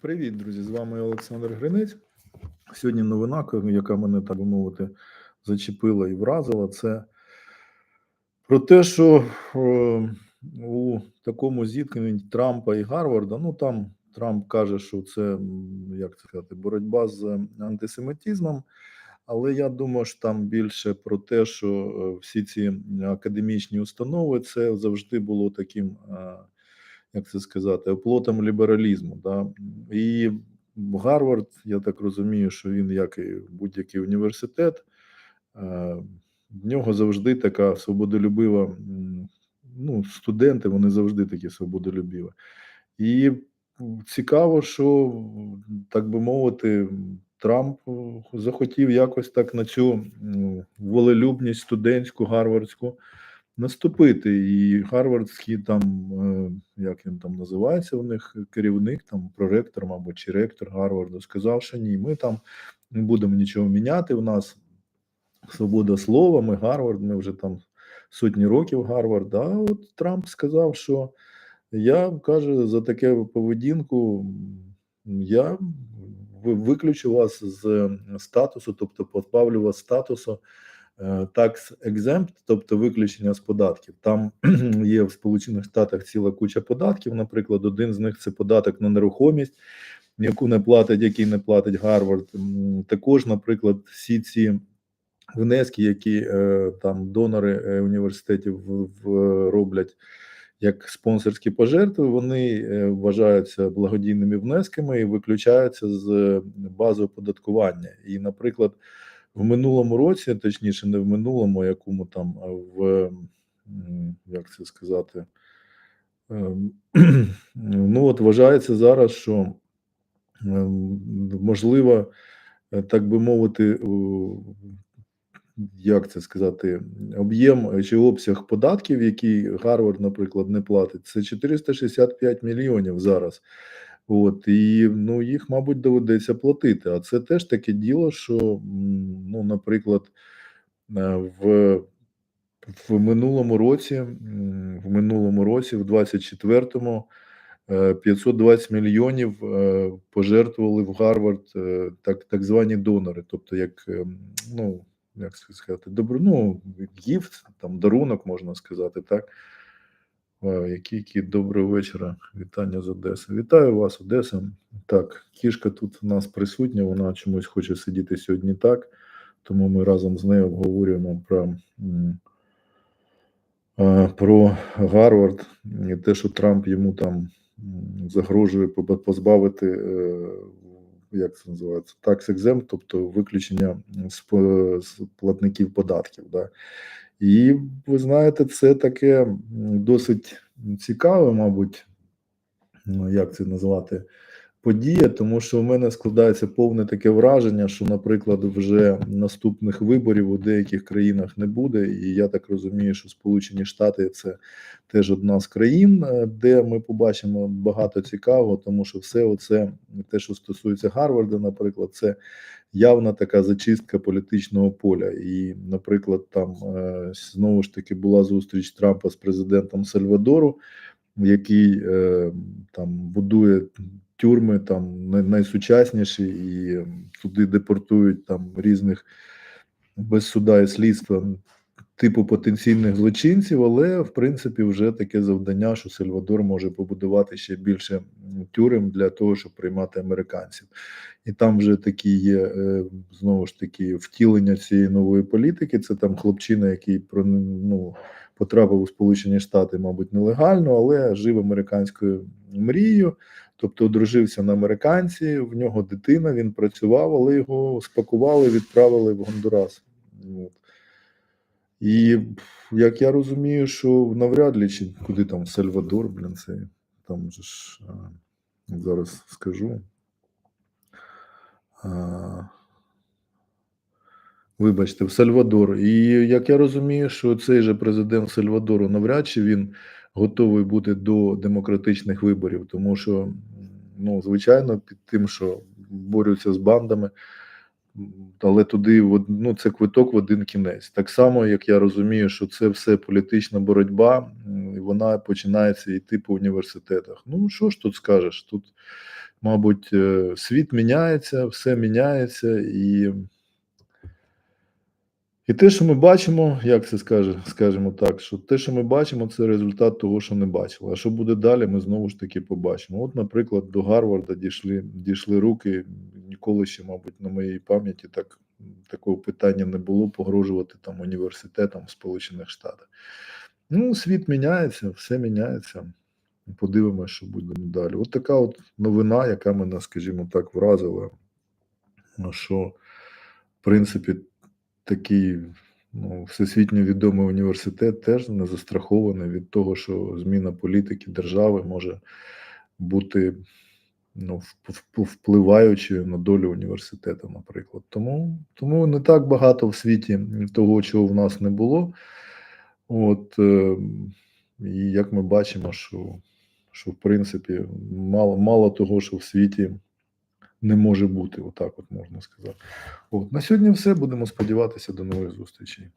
Привіт, друзі! З вами Олександр Гринець. Сьогодні новина, яка мене, так би мовити, зачепила і вразила, це про те, що е, у такому зіткненні Трампа і Гарварда, ну там Трамп каже, що це як це сказати, боротьба з антисемітизмом. Але я думаю, що там більше про те, що е, всі ці академічні установи це завжди було таким. Як це сказати, оплотом лібералізму. Да? І Гарвард, я так розумію, що він, як і будь-який університет, е, в нього завжди така свободолюбива. Ну, студенти, вони завжди такі свободолюбиві. І цікаво, що, так би мовити, Трамп захотів якось так на цю волелюбність студентську, гарвардську наступити. І Гарвардський там, е, як він там називається, у них керівник, там проректор, мабуть, чи ректор Гарварду, сказав, що ні, ми там не будемо нічого міняти. У нас свобода слова, ми Гарвард, ми вже там сотні років Гарвард. А от Трамп сказав, що я каже, за таке поведінку я виключу вас з статусу, тобто позбавлю вас статусу tax е, exempt, тобто виключення з податків. Там є в Сполучених Штатах ціла куча податків. Наприклад, один з них це податок на нерухомість, яку не платить, який не платить Гарвард. Також, наприклад, всі ці внески, які е, там донори е, університетів роблять. Як спонсорські пожертви, вони вважаються благодійними внесками і виключаються з бази оподаткування. І, наприклад, в минулому році, точніше, не в минулому, якому там а в як це сказати, ем, ну от вважається зараз, що ем, можливо, е, так би мовити, як це сказати, об'єм чи обсяг податків, які Гарвард, наприклад, не платить, це 465 мільйонів зараз. От і ну їх, мабуть, доведеться платити. А це теж таке діло, що ну, наприклад, е, в в минулому році, в минулому році, в 24-му, 520 е, мільйонів е, пожертвували в Гарвард так так звані донори, тобто як ну як сказати, добро, ну, гіфт, там дарунок можна сказати, так. Вау, який кіт, доброго вечора. Вітання з Одеси. Вітаю вас, Одеса. Так, кішка тут у нас присутня, вона чомусь хоче сидіти сьогодні так, тому ми разом з нею обговорюємо про про Гарвард і те, що Трамп йому там загрожує позбавити, е, як це називається, tax exempt, тобто виключення з платників податків. Да? І ви знаєте, це таке досить цікаве, мабуть, ну, як це назвати, подія, тому що в мене складається повне таке враження, що, наприклад, вже наступних виборів у деяких країнах не буде. І я так розумію, що Сполучені Штати це теж одна з країн, е, де ми побачимо багато цікавого, тому що все оце те, що стосується Гарварда, наприклад, це явна така зачистка політичного поля. І, наприклад, там е, знову ж таки була зустріч Трампа з президентом Сальвадору, який е, там будує тюрми там найсучасніші, і туди депортують там різних без суда і слідства типу потенційних злочинців, але в принципі вже таке завдання, що Сальвадор може побудувати ще більше тюрем для того, щоб приймати американців, і там вже такі є е, знову ж таки втілення цієї нової політики. Це там хлопчина, який про ну, потрапив у Сполучені Штати, мабуть, нелегально, але жив американською мрією. Тобто одружився на американці, в нього дитина, він працював, але його спакували, відправили в Гондурас. От. І як я розумію, що навряд ли чи куди там Сальвадор, блін, це там же ж зараз скажу. А, Вибачте, в Сальвадор. І як я розумію, що цей же президент Сальвадору навряд чи він готовий бути до демократичних виборів, тому що, ну, звичайно, під тим, що борються з бандами, але туди ну, це квиток в один кінець. Так само, як я розумію, що це все політична боротьба, вона починається йти по університетах. Ну що ж тут скажеш? Тут, мабуть, е, світ міняється, все міняється, і, і те, що ми бачимо, як це скаже, скажемо так, що те, що ми бачимо, це результат того, що не бачили. А що буде далі, ми знову ж таки побачимо. От, наприклад, до Гарварда дійшли, дійшли руки. Ніколи ще, мабуть, на моїй пам'яті так, такого питання не було погрожувати там університетам в Сполучених Штатах. Ну, світ міняється, все міняється. Подивимося, що буде далі. От така от новина, яка мене, скажімо так, вразила, що, в принципі, такий ну, всесвітньо відомий університет теж не застрахований від того, що зміна політики держави може бути ну, вп- вп- впливаючою на долю університету, наприклад. Тому, тому не так багато в світі того, чого в нас не було. От, е, і як ми бачимо, що, що в принципі мало, мало того, що в світі не може бути, отак от можна сказати. От, на сьогодні все. Будемо сподіватися до нових зустрічей.